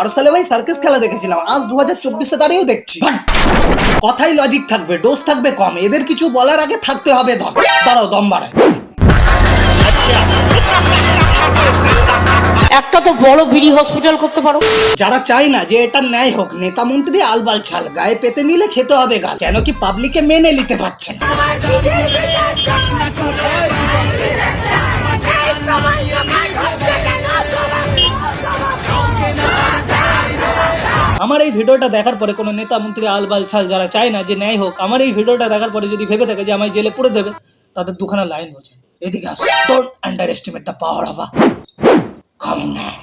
দু সালে ভাই সার্কাস খেলা দেখেছিলাম। আজ দু হাজার চব্বিশে দাঁড়িয়েও দেখছি। কথাই লজিক থাকবে ডোজ থাকবে কম। এদের কিছু বলার আগে থাকতে হবে দম দাঁড়াও দম বাড়ায় একটা তো বড় বিড়ি হসপিটাল করতে পারো। যারা চায় না যে এটা ন্যায় হোক নেতা মন্ত্রী আলবাল ছাল গায়ে পেতে নিলে খেতে হবে গাল। কেন কি পাবলিকে মেনে নিতে পারছে না। আমার এই ভিডিওটা দেখার পরে কোনো নেতা মন্ত্রী আলবাল ছাল যারা চায় না যে ন্যায় হোক, আমার এই ভিডিওটা দেখার পরে যদি ভেবে থাকে যে আমায় জেলে পুরে দেবে, তাদের দুখানা লাইন বোঝে এদিকে underestimate the power of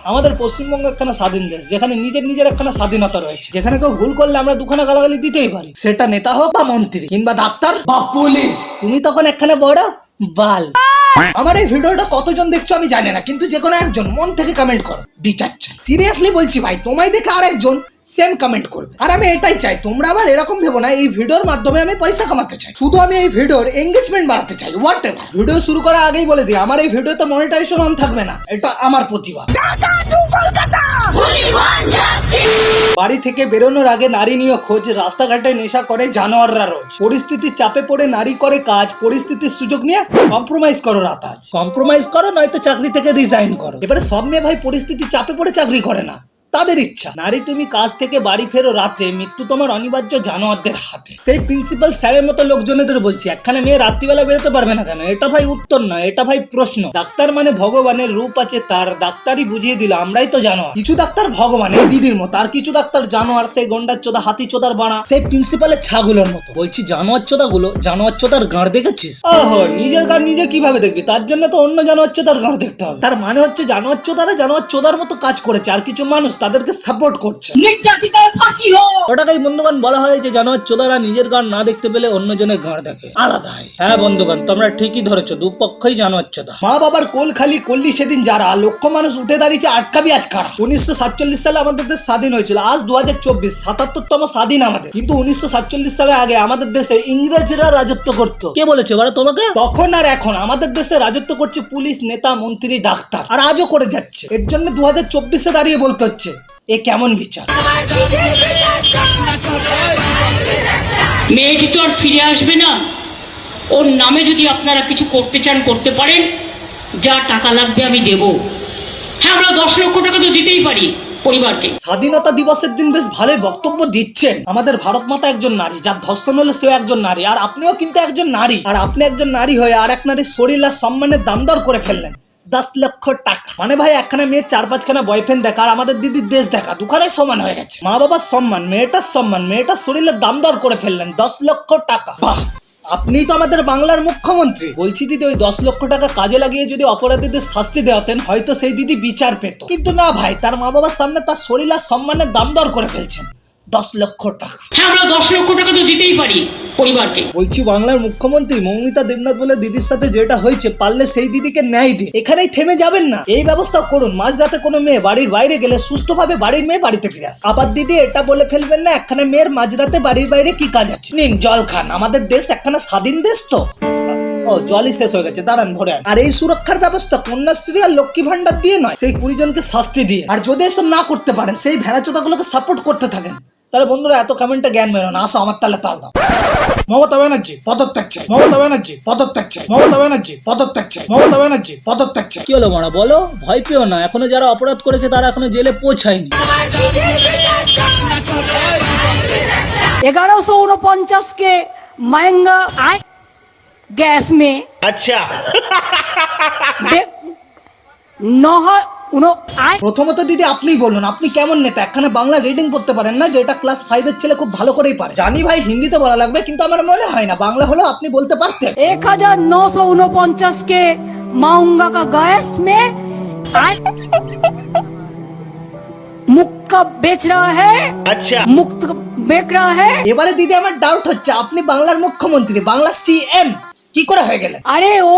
আমাদের পশ্চিমবঙ্গ একখানা স্বাধীন দেশ, যেখানে নিজের নিজের একখানা স্বাধীনতা রয়েছে, যেখানে কেউ ভুল করলে আমরা দুখানা গালাগালি দিতেই পারি। সেটা নেতা হোক বা মন্ত্রী, কিংবা ডাক্তার বা পুলিশ, তুমি তখন একখানে বড় বাল। আমার এই ভিডিওটা কতজন দেখছ আমি জানি না, কিন্তু যে কোনো একজন মন থেকে কমেন্ট করো। ডিটাচ সিরিয়াসলি বলছি ভাই, তোমায় দেখে আর একজন সেম কমেন্ট করবে। আর আমি এটাই চাই তোমরা আবার এরকম ভেবো না এই ভিডিওর মাধ্যমে আমি পয়সা কামাতে চাই। শুধু আমি এই ভিডিওর এঙ্গেজমেন্ট বাড়াতে চাই হোয়াট এভার ভিডিও শুরু করার আগেই বলে দিই আমার এই ভিডিওতে মনিটাইজেশন অন থাকবে না এটা আমার প্রতিভা। বাড়ি থেকে বেরোনোর আগে নারী নিয়ে খোঁজ রাস্তাঘাটে নেশা করে জানোয়াররা রোজ। পরিস্থিতির চাপে পড়ে নারী করে কাজ পরিস্থিতির সুযোগ নিয়ে কম্প্রোমাইজ করো রাতাজ। কম্প্রোমাইজ করো নয়তো চাকরি থেকে রিজাইন করো। এবারে সব মেয়ে ভাই পরিস্থিতির চাপে পড়ে চাকরি করে না। তাদের ইচ্ছা। নারী, তুমি কাজ থেকে বাড়ি ফেরো রাতে, মৃত্যু তোমার অনিবার্য জানোয়ারদের হাতে। সেই প্রিন্সিপাল স্যারের মতো লোকজনেদের বলছি, একখানে মেয়ে রাত্রিবেলা বেরোতে পারবে না কেন? এটা ভাই উত্তর নয়, এটা ভাই প্রশ্ন। ডাক্তার মানে ভগবানের রূপ আছে, তার ডাক্তারই বুঝিয়ে দিল, আমরাই তো জানো কিছু ডাক্তার ভগবান, এই দিদির মতো, আর কিছু ডাক্তার জানোয়ার, সেই গন্ডার চোদা, হাতি চোদার বাড়া, সেই প্রিন্সিপালের ছাগুলোর মতো। বলছি, জানোয়ার চোদা গুলো জানোয়ার চোদার গাঁড় দেখেছিস? নিজের গাঁড় নিজে কীভাবে দেখবি? তার জন্য তো অন্য জানোয়ার চোদার গাঁড় দেখতে হবে। তার মানে হচ্ছে জানোয়ার চোদারা জানোয়ার চোদার মতো কাজ করেছে, আর কিছু মানুষ তাদেরকে সাপোর্ট করছে। ওটাকেই বন্ধুগণ বলা হয় যে জানোয়ার চোদারা নিজের গান না দেখতে পেলে অন্যজনের গান দেখে। আলাদা হয় হ্যাঁ বন্ধুগণ তোমরা ঠিকই ধরেছো দুপক্ষই জানোয়ার চোদা। মা বাবার কোল খালি করলি সেদিন যারা লক্ষ মানুষ উঠে দাঁড়িয়েছে আটকাবি আজ কারা? উনিশশো সাতচল্লিশ সালে আমাদের দেশ স্বাধীন হয়েছিল আজ দু হাজার চব্বিশ সাতাত্তরতম স্বাধীন আমাদের। কিন্তু উনিশশো সাতচল্লিশ সালের আগে আমাদের দেশে ইংরেজরা রাজত্ব করতো। কে বলেছে এবারে তোমাকে? তখন আর এখন আমাদের দেশে রাজত্ব করছে পুলিশ নেতা মন্ত্রী ডাক্তার। আর আজও করে যাচ্ছে। এর জন্য দু হাজার চব্বিশে দাঁড়িয়ে বলতে হচ্ছে। এ কেমন বিচার? মেয়েটি তো আর ফিরে আসবে না। ওর নামে যদি আপনারা কিছু করতে চান করতে পারেন। যা টাকা লাগবে আমি দেব। হ্যাঁ আমরা দশ লক্ষ টাকা তো দিতেই পারি পরিবারকে। স্বাধীনতা দিবসের দিন বেশ ভালোই বক্তব্য দিচ্ছেন। আমাদের ভারত মাতা একজন নারী যার ধর্ষণ হলে সেও একজন নারী আর আপনিও কিন্তু একজন নারী। আর আপনি একজন নারী হয়ে আর এক নারীর শরীর আর সম্মানের দাম দর করে ফেললেন। দশ লক্ষ টাকা। মানে ভাই, একখানা মেয়ে, চার পাঁচখানা বয়ফ্রেন্ড দেখা, আর আমাদের দিদির দেশ দেখা দুখানাই সমান হয়ে গেছে। মা বাবার সম্মান, মেয়েটার সম্মান, মেয়েটার শরীরের দাম দর করে ফেললেন, দশ লক্ষ টাকা। বাহ! আপনিই তো আমাদের বাংলার মুখ্যমন্ত্রী। বলছি দিদি, ওই দশ লক্ষ টাকা কাজে লাগিয়ে যদি অপরাধীদের শাস্তি দেওয়াতেন, হয়তো সেই দিদি বিচার পেত। কিন্তু না ভাই, তার মা বাবার সামনে তার শরীর আর সম্মানের দাম দর করে ফেলছেন। দশ লক্ষ টাকা। হ্যাঁ আমরা দশ লক্ষ টাকা তো দিতেই পারি পরিবারকে। বলছি বাংলার মুখ্যমন্ত্রী মৌমিতা দেবনাথ বলে দিদির সাথে যেটা হয়েছে পারলে সেই দিদিকে ন্যায় দিন। এখানেই থেমে যাবেন না। এই ব্যবস্থা করুন। মাঝরাতে কোনো মেয়ে বাড়ির বাইরে গেলে সুস্থভাবে বাড়ির মেয়ে বাড়িতে ফিরে আসে। আবার দিদি এটা বলে ফেলবেন না একখানা মেয়ের মাঝরাতে বাড়ির বাইরে কি কাজ আছে? নিন জল খান। আমাদের দেশ একখানা স্বাধীন দেশ তো। ও জলই শেষ হয়ে গেছে। দাঁড়ান ভরে আর এই সুরক্ষার ব্যবস্থা কন্যাশ্রী আর লক্ষ্মী ভান্ডার দিয়ে নয় সেই কুড়ি জনকে শাস্তি দিয়ে। আর যদি এসব না করতে পারেন সেই ভেড়াচোদাগুলোকে সাপোর্ট করতে থাকেন। তাহলে বন্ধুরা এত কমেন্টে জ্ঞান মেরো না আসো আমার তাহলে তাল দাও মমতা ব্যানার্জি পদত্যাগ চাই মমতা ব্যানার্জি পদত্যাগ চাই মমতা ব্যানার্জি পদত্যাগ চাই মমতা ব্যানার্জি পদত্যাগ চাই কি হলো মারা বলো ভয় পেও না এখনো যারা অপরাধ করেছে তারা এখনো জেলে পৌঁছায়নি ग्यारह सौ उनपचास के महंगा गैस में अच्छा बे- नौ उनो প্রথমত দিদি আপনি বলুন আপনি কেমন নেতা? একখানে বাংলা রিডিং করতে পারেন না যেটা ক্লাস ফাইভের ছেলে খুব ভালো করেই পারে। জানি ভাই হিন্দিতে বলা লাগবে কিন্তু আমার মনে হয় না বাংলা হলো আপনি বলতে পারতেন। এক হাজার নশো উনপঞ্চাশ কে মাউঙ্গা কা মে মুক্কা বেচ রা আচ্ছা। মুক্ত বেক রা এবারে দিদি আমার ডাউট হচ্ছে আপনি বাংলার মুখ্যমন্ত্রী বাংলা সিএম কি করে হয়ে গেলে আরে ও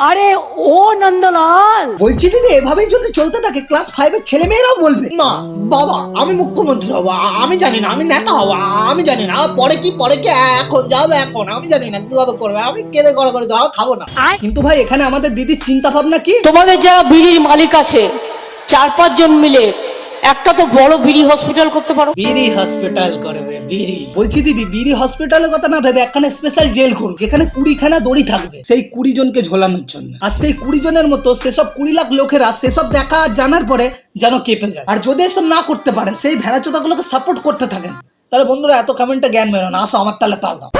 আরে ও নন্দলাল। বলছি দিদি এভাবে যদি চলতে থাকে ক্লাস ফাইভের ছেলে মেয়েরাও বলবে। না বাবা আমি মুখ্যমন্ত্রী হব আমি জানি না আমি নেতা হব আমি জানি না পরে কি পরে কি এখন যাবে এখন আমি জানি না কীভাবে করবে আমি কেঁদে গড় করে দাও খাব না। কিন্তু ভাই এখানে আমাদের দিদির চিন্তা ভাবনা কি? তোমাদের যারা বিড়ির মালিক আছে চার পাঁচ জন মিলে একটা তো বড় বিড়ি হসপিটাল করতে পারো। বিড়ি হসপিটাল করবে, বিড়ি। বলছি দিদি, বিড়ি হসপিটালের কথা না ভেবে একখানে স্পেশাল জেল করুন যেখানে কুড়িখানা দড়ি থাকবে। সেই কুড়ি জনকে ঝোলানোর জন্য। আর সেই কুড়ি জনের মতো সেসব কুড়ি লাখ লোকেরা সেসব দেখা জানার পরে যেন কেঁপে যায়। আর যদি এসব না করতে পারে, সেই ভেড়া চোদাগুলোকে সাপোর্ট করতে থাকেন। তাহলে বন্ধুরা এত কমেন্টে জ্ঞান মেরো না। আসো আমার তাহলে তাল দাও।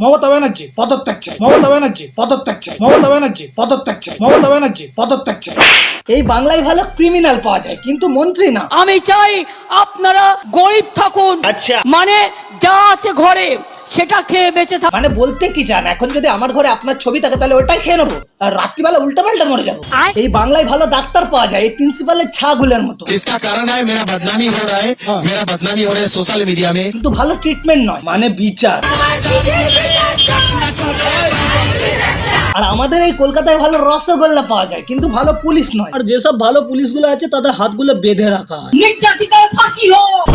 মমতা ব্যানার্জি পদত্যাগ চাই। মমতা ব্যানার্জি পদত্যাগ চাই। মমতা ব্যানার্জি পদত্যাগ চাই। মমতা ব্যানার্জি পদত্যাগ চাই। এই বাংলায় ভালো ক্রিমিনাল পাওয়া যায় কিন্তু মন্ত্রী না। আমি চাই আপনারা গরিব থাকুন। আচ্ছা। মানে যা আছে ঘরে। সেটা খেয়ে বেঁচে থাকুন মানে বলতে কি চান এখন যদি আমার ঘরে আপনার ছবি থাকে তাহলে ওটাই খেয়ে নেবো আর রাত্রিবেলা উল্টা পাল্টা মরে যাবো আয়। এই বাংলায় ভালো ডাক্তার পাওয়া যায় এই প্রিন্সিপালের ছাগুলের মতো इसका कारण है मेरा बदनामी हो रहा है मेरा बदनामी हो रहा है सोशल मीडिया में কিন্তু ভালো ট্রিটমেন্ট নয় মানে বিচার আর আমাদের এই কলকাতায় ভালো রসগোল্লা পাওয়া যায় কিন্তু ভালো পুলিশ নয় আর যেসব ভালো পুলিশগুলো আছে তাদের হাতগুলো বেঁধে রাখা হয় নির্যাতিতার ফাঁসি হোক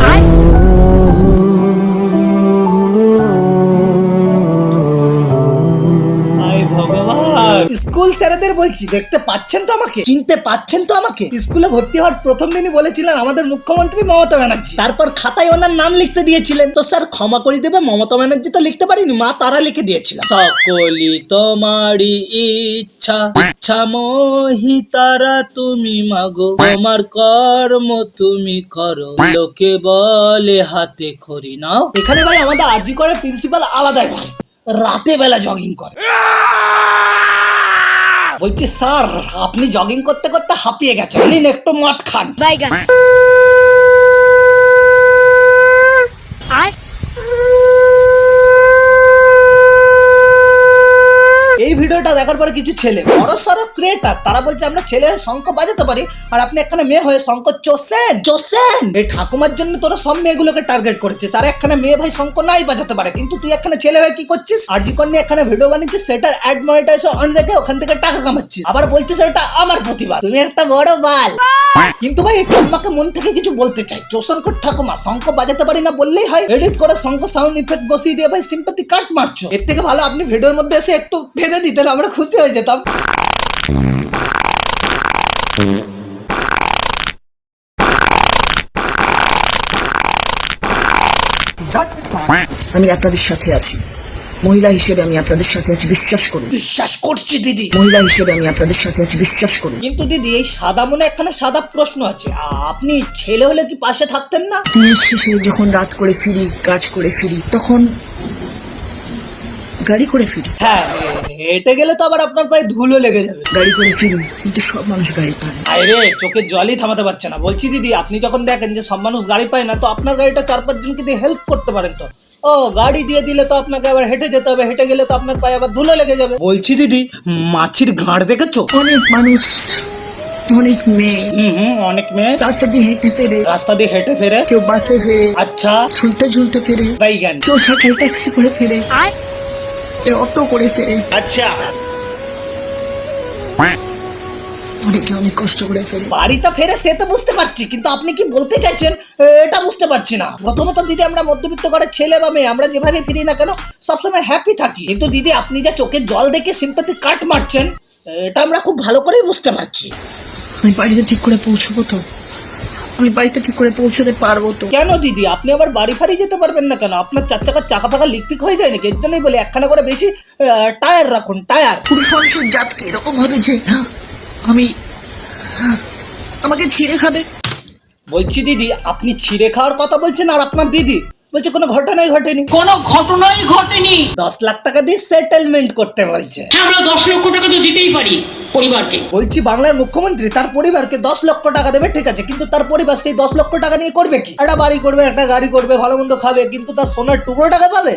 স্কুল স্যারেদের বলছি দেখতে পাচ্ছেন তো আমাকে? চিনতে পাচ্ছেন তো আমাকে? স্কুলে ভর্তি হওয়ার প্রথম দিনই বলেছিলেন আমাদের মুখ্যমন্ত্রী মমতা ব্যানার্জি। তারপর খাতায় ওনার নাম লিখতে দিয়েছিলেন। তো স্যার ক্ষমা করে দেবে মমতা ব্যানার্জি তো লিখতে পারিনি মা তারা লিখে দিয়েছিলাম সকলি তোমারই ইচ্ছা ইচ্ছা মোহি তারা তুমি মাগো তোমার কর্ম তুমি করো লোকে বলে হাতে খড়ি নাও। এখানে ভাই আমাদের আরজি করে প্রিন্সিপাল আলাদাই ভাই রাতে বেলা জগিং করে। বলছি স্যার আপনি জগিং করতে করতে হাঁপিয়ে গেছেন। নিন একটু মদ খান। বাইগান এই ভিডিওটা দেখার পরে কিছু ছেলে বড় সড়ো ক্রিয়েটার তারা বলছে আমরা ছেলের সংখ্যা শঙ্খ বাজাতে পারি আর আপনি এখানে মেয়ে হয়ে শঙ্কর চোষেন? চোষেন। এই ঠাকুমার জন্য তোরা সব মেয়েগুলোকে টার্গেট করেছিস। আর এখানে মেয়ে ভাই শঙ্খ নাই বাজাতে পারে। কিন্তু তুই এখানে ছেলে হয়ে কি করছিস? আর জি নিয়ে এখানে ভিডিও বানিয়েছিস সেটার অ্যাড মনিটাইজেশন অন রেখে ওখান থেকে টাকা কামাচ্ছিস। আবার বলছিস এটা আমার প্রতিভা। তুমি একটা বড় বাল। কিন্তু ভাই এই ঠাম্মাকে মন থেকে কিছু বলতে চাই। চোষণকর ঠাকুমা শঙ্খ বাজাতে পারি না বললেই হয় এডিট করে শঙ্খ সাউন্ড ইফেক্ট বসিয়ে দিয়ে ভাই সিম্পাতি কাট মারছো। এর থেকে ভালো আপনি ভিডিওর মধ্যে এসে একটু ভেজে দিতেন আমরা খুশি হয়ে যেতাম। আমি আপনাদের সাথে আছি। মহিলা হিসেবে আমি আপনাদের সাথে আছি বিশ্বাস করি বিশ্বাস করছি দিদি। মহিলা হিসেবে আমি আপনাদের সাথে আছি বিশ্বাস করি কিন্তু দিদি এই সাদা মনে একখানা সাদা প্রশ্ন আছে। আপনি ছেলে হলে কি পাশে থাকতেন না? দিনের শেষে যখন রাত করে ফিরি কাজ করে ফিরি তখন গাড়ি করে ফিরি। হ্যাঁ হেঁটে গেলে তো আবার আপনার পায়ে ধুলো লেগে যাবে। গাড়ি করে ফিরি কিন্তু সব মানুষ গাড়ি পায়। না। আরে চোখের জলই থামাতে পারছে না। বলছি দিদি আপনি যখন দেখেন যে সব মানুষ গাড়ি পায় না তো আপনার গাড়িটা চার পাঁচ জনকে দিয়ে হেল্প করতে পারেন তো? ও গাড়ি দিয়ে দিলে তো আপনাকে আবার হেঁটে যেতে হবে হেঁটে গেলে তো আপনার পায়ে আবার ধুলো লেগে যাবে। বলছি দিদি মাছির ঘাড় দেখেছ? অনেক মানুষ অনেক মেয়ে। হুম হুম অনেক মেয়ে। রাস্তা দিয়ে হেঁটে ফেরে। রাস্তা দিয়ে হেঁটে ফেরে? কেউ বাসে ফেরে। আচ্ছা। ঝুলতে ঝুলতে ফেরে। বাইগান কেউ সাইকেল ট্যাক্সি করে ফেরে। অটো করে ফেরে অনেকে অনেক কষ্ট করে ফেরে বাড়িতে ফেরে সে তো বুঝতে পারছি কিন্তু আপনি কি বলতে চাইছেন? এটা বুঝতে পারছি না। প্রথমত দিদি আমরা মধ্যবিত্ত ঘরের ছেলে বা মেয়ে আমরা যেভাবে ফিরি না কেন সবসময় হ্যাপি থাকি। কিন্তু দিদি আপনি যা চোখের জল দেখে সিম্পাতি কাট মারছেন এটা আমরা খুব ভালো করেই বুঝতে পারছি। আমি বাড়িতে ঠিক করে পৌঁছবো তো? আমি বাড়িতে ঠিক করে পৌঁছতে পারব তো। কেন দিদি? আপনি আবার বাড়ি ফাড়ি যেতে পারবেন না কেন? আপনার চার চাকার চাকা ফাঁকা লিকপিক হয়ে যায় নাকি? এর জন্যই বলি একখানা করে বেশি টায়ার রাখুন টায়ার। পুরুষ মানুষের জাতকে এরকম হবে যে হ্যাঁ, আমি আমাকে ছিঁড়ে খাবে। বলছি দিদি আপনি ছিঁড়ে খাওয়ার কথা বলছেন আর আপনার দিদি। বলছে কোনো ঘটনাই ঘটেনি। কোনো ঘটনাই ঘটেনি। দশ লাখ টাকা দিয়ে সেটেলমেন্ট করতে বলছে। হ্যাঁ আমরা দশ লক্ষ টাকা তো দিতেই পারি পরিবারকে। বলছি বাংলার মুখ্যমন্ত্রী তার পরিবারকে দশ লক্ষ টাকা দেবে ঠিক আছে কিন্তু তার পরিবার সেই দশ লক্ষ টাকা নিয়ে করবে কি? একটা বাড়ি করবে একটা গাড়ি করবে ভালো মন্দ খাবে কিন্তু তার সোনার টুকরো টাকা পাবে?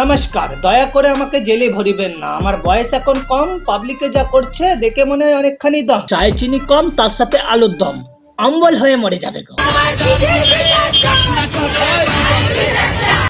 নমস্কার দয়া করে আমাকে জেলে ভরিবেন না। আমার বয়স এখন কম পাবলিকে যা করছে দেখে মনে হয় অনেকখানি দম। চায় চিনি কম তার সাথে আলুর দম। অম্বল হয়ে মরে যাবে গো।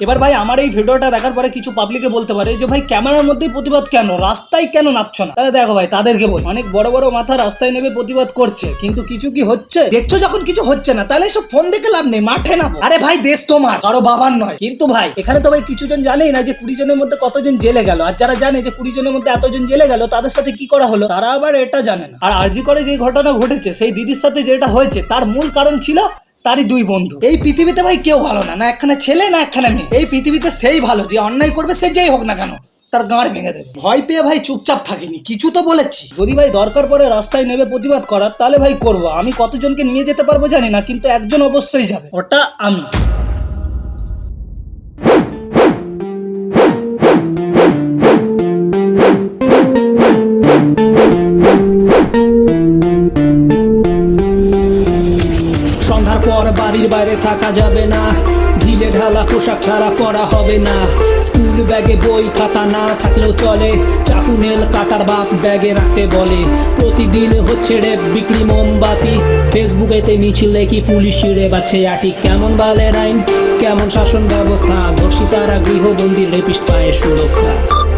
এবার ভাই আমার এই ভিডিওটা দেখার পরে কিছু পাবলিকে বলতে পারে যে, ভাই ক্যামেরার মধ্যে প্রতিবাদ কেন? রাস্তায় কেন নামছো না? তাহলে দেখো ভাই, তাদেরকে বল। অনেক বড় বড় মাথা রাস্তায় নেমে প্রতিবাদ করছে, কিন্তু কিছু কি হচ্ছে? দেখছ যখন কিছু হচ্ছে না, তাহলে সব ফোন দেখে লাভ নেই, মাঠে নামো। আরে ভাই, দেশ তোমার, কারও বাবার নয়। কিন্তু ভাই, এখানে তো ভাই কিছু জন জানেই না যে, কুড়ি জনের মধ্যে কতজন জেলে গেল। আর যারা জানে যে, কুড়ি জনের মধ্যে এতজন জেলে গেল, তাদের সাথে কি করা হলো? তারা আবার এটা জানে না। আর আরজি করে যে ঘটনা ঘটেছে, সেই দিদির সাথে যেটা হয়েছে, তার মূল কারণ ছিল তারই দুই বন্ধু। এই পৃথিবীতে ভাই কেউ ভালো না না একখানা ছেলে, না একখানা মেয়ে। এই পৃথিবীতে সেই ভালো, যে অন্যায় করবে সে যেই হোক না কেন, তার গাঁড় ভেঙে দেবে। ভয় পেয়ে ভাই চুপচাপ থাকিনি, কিছু তো বলেছি। যদি ভাই দরকার পড়ে রাস্তায় নেবে প্রতিবাদ করার, তাহলে ভাই করব। আমি কতজনকে নিয়ে যেতে পারব জানি না, কিন্তু একজন অবশ্যই যাবে। ওটা আমি। থাকা যাবে না। ঢিলে ঢালা পোশাক ছাড়া পরা হবে না। স্কুল ব্যাগে বই, খাতা না থাকলেও চলে। চাকু, নেল, কাটার বাপ ব্যাগে রাখতে বলে। প্রতিদিন হচ্ছে রে বিক্রি, মোমবাতি। ফেসবুকেতে মিছিল দেখি পুলিশ ছিঁড়ে বাচ্ছে আটি। কেমন বালের আইন, কেমন শাসন ব্যবস্থা? ধর্ষিতারা গৃহবন্দী, রেপিস্ট পায় সুরক্ষা।